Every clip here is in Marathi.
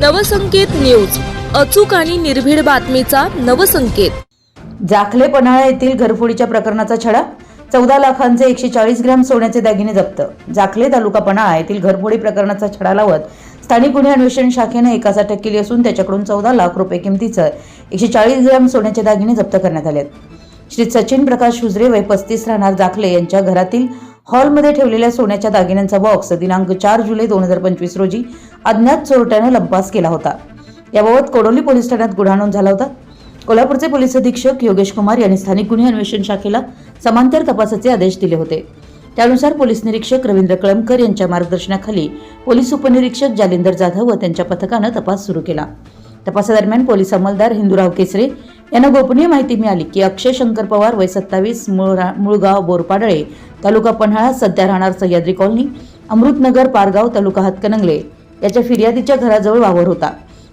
नवसंकेत न्यूज. अचूक आणि निर्भीड बातमीचा नवसंकेत. जाखले पन्हाळा येथील घरफोडीच्या प्रकरणाचा छडा? चौदा लाखांचे एकशे चाळीस ग्रॅम सोन्याचे दागिने जप्त. जाखले तालुका पन्हाळा येथील घरफोडी प्रकरणाचा छडा लावत स्थानिक गुन्हे अन्वेषण शाखेने एकास अटक केली असून त्याच्याकडून चौदा लाख रुपये किमतीचं एकशे चाळीस ग्रॅम सोन्याचे दागिने जप्त करण्यात आले श्री सचिन प्रकाश हुजरे वय पस्तीस राहणार जाखले यांच्या घरातील हॉलमध्ये ठेवलेल्या सोन्याच्या दागिन्यांचा बॉक्स दिनांक चार जुलै दोन हजार पंचवीस रोजी अज्ञात चोरट्यानं लंपास केला होता. याबाबत कोडोली पोलीस ठाण्यात गुन्हा नोंद झाला होता. कोल्हापूरचे पोलीस अधीक्षक योगेश कुमार यांनी स्थानिक गुन्हे अन्वेषण शाखेला समांतर तपासाचे आदेश दिले होते. त्यानुसार पोलीस निरीक्षक रवींद्र कळमकर यांच्या मार्गदर्शनाखाली पोलीस उपनिरीक्षक जालिंदर जाधव व त्यांच्या पथकानं तपास सुरू केला. तपासादरम्यान पोलीस अंमलदार हिंदूराव केसरे यांना गोपनीय माहिती मिळाली की अक्षय शंकर पवार वय सत्तावीस मुळगाव बोरपाडळे तालुका पन्हाळा सध्या राहणार सह्याद्री कॉलनी अमृतनगर पारगाव तालुका हातकणंगले याच्या फिर्यादीच्या घराजवळ वावर होता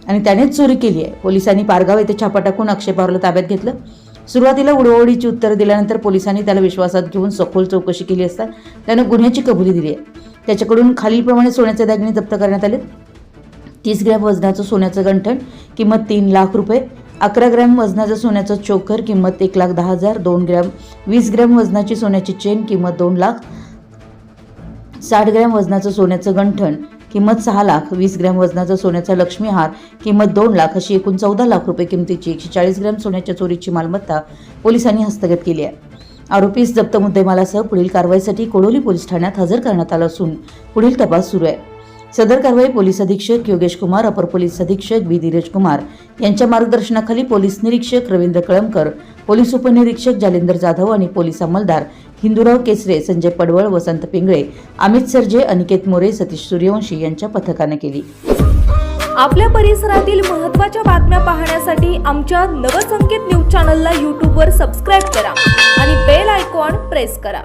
आणि त्यानेच चोरी केली आहे. पोलिसांनी पारगाव येथे छापा टाकून अक्षय पवारला ताब्यात घेतलं. सुरुवातीला उडवडीची उत्तरं दिल्यानंतर पोलिसांनी त्याला विश्वासात घेऊन सखोल चौकशी केली असता त्यानं गुन्ह्याची कबुली दिली आहे. त्याच्याकडून खालीलप्रमाणे सोन्याचे दागिने जप्त करण्यात आले तीस ग्रॅम वजनाचं सोन्याचं गंठण किंमत तीन लाख रुपये अकरा ग्रॅम वजनाचं सोन्याचं चोकर किंमत एक लाख दहा हजार. दोन ग्रॅम वीस ग्रॅम वजनाची सोन्याची चेन किंमत दोन लाख. साठ ग्रॅम वजनाचं सोन्याचं गंठण किंमत सहा लाख. वीस ग्रॅम वजनाचा सोन्याचा लक्ष्मीहार किंमत दोन लाख. अशी एकूण चौदा लाख रुपये किमतीची एकशे चाळीस ग्रॅम सोन्याच्या चोरीची मालमत्ता पोलिसांनी हस्तगत केली आहे. आरोपीस जप्त मुद्देमालासह पुढील कारवाईसाठी कोडोली पोलीस ठाण्यात हजर करण्यात आलं असून पुढील तपास सुरू आहे. सदर कारवाई पोलीस अधीक्षक योगेश कुमार अपर पोलीस अधीक्षक बी. धीरज कुमार यांच्या मार्गदर्शनाखाली पोलीस निरीक्षक रवींद्र कळमकर पोलीस उपनिरीक्षक जालिंदर जाधव आणि पोलीस अंमलदार हिंदूराव केसरे संजय पडवळ वसंत पिंगळे अमित सरजे अनिकेत मोरे सतीश सूर्यवंशी यांच्या पथकाने केली. आपल्या परिसरातील महत्त्वाच्या बातम्या पाहण्यासाठी आमच्या नवसंकेत न्यूज चॅनलला यूट्यूबवर सबस्क्राईब करा आणि बेल आयकॉन प्रेस करा.